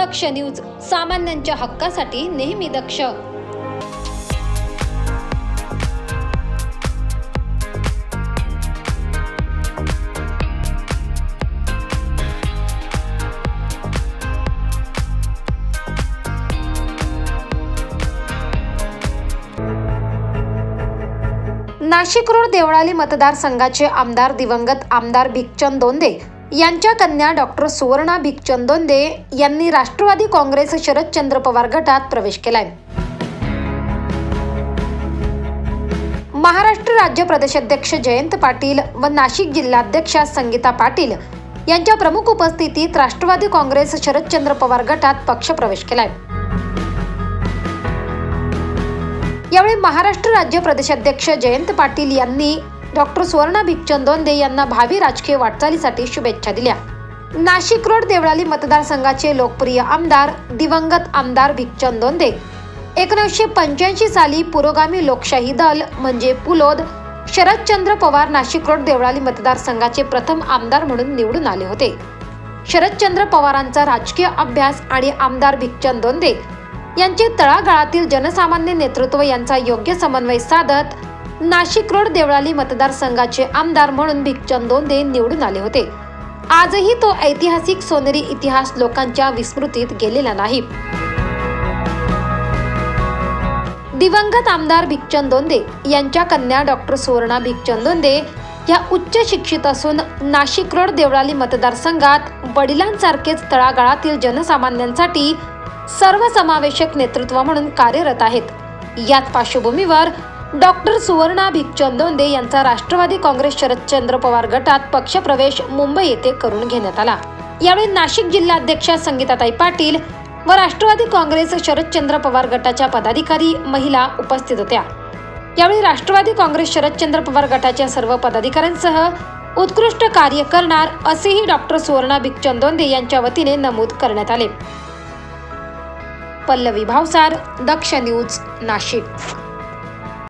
दक्ष news सामान्यांच्या हक्कासाठी नेहमी दक्ष. नाशिक रोड देवळाली मतदारसंघाचे आमदार दिवंगत आमदार भिकचंद दोंदे यांच्या कन्या डॉक्टर सुवर्णा भिकचंदोंदे यांनी राष्ट्रवादी काँग्रेस शरदचंद्र पवार गटात प्रवेश केलाय. महाराष्ट्र राज्य प्रदेशाध्यक्ष जयंत पाटील व नाशिक जिल्हाध्यक्षा संगीता पाटील यांच्या प्रमुख उपस्थितीत राष्ट्रवादी काँग्रेस शरदचंद्र पवार गटात पक्षप्रवेश केलाय. यावेळी महाराष्ट्र राज्य प्रदेशाध्यक्ष जयंत पाटील यांनी डॉक्टर सुवर्णा भिकचंद दोंदे यांना भावी राजकीय वाटचालीसाठी शुभेच्छा दिल्या. नाशिक रोड देवळाली मतदारसंघाचे लोकप्रिय आमदार दिवंगत आमदार भिकचंद दोंदे एकोणीसशे पंच्याऐंशी साली पुरोगामी लोकशाही दल म्हणजे पुलोद शरदचंद्र पवार नाशिक रोड देवळाली मतदारसंघाचे प्रथम आमदार म्हणून निवडून आले होते. शरदचंद्र पवारांचा राजकीय अभ्यास आणि आमदार भिकचंद दोंदे यांचे तळागाळातील जनसामान्य नेतृत्व यांचा योग्य समन्वय साधत नाशिक रोड देवळाली मतदारसंघाचे आमदार म्हणून भिकचंद दोंदे निवडून आले होते. आजही तो ऐतिहासिक सोनेरी इतिहास लोकांच्या विस्मृतीत गेलेला नाही. दिवंगत आमदार भिकचंद दोंदे यांच्या कन्या डॉक्टर सुवर्णा भिकचंद दोंदे या उच्च शिक्षित असून नाशिक रोड देवळाली मतदारसंघात वडिलांसारखेच तळागाळातील जनसामान्यांसाठी सर्वसमावेशक नेतृत्व म्हणून कार्यरत आहेत. याच पार्श्वभूमीवर डॉक्टर सुवर्णा भिकचंदोंदे यांचा राष्ट्रवादी काँग्रेस शरदचंद्र पवार गटात पक्षप्रवेश मुंबई येथे करून घेण्यात आला. यावेळी नाशिक जिल्हाध्यक्षा संगीताताई पाटील व राष्ट्रवादी काँग्रेस शरदचंद्र पवार गटाच्या पदाधिकारी महिला उपस्थित होत्या. यावेळी राष्ट्रवादी काँग्रेस शरदचंद्र पवार गटाच्या सर्व पदाधिकाऱ्यांसह उत्कृष्ट कार्य करणार असेही डॉक्टर सुवर्णा भिकचंदोंदे यांच्या वतीने नमूद करण्यात आले. पल्लवी भावसार दक्ष न्यूज नाशिक.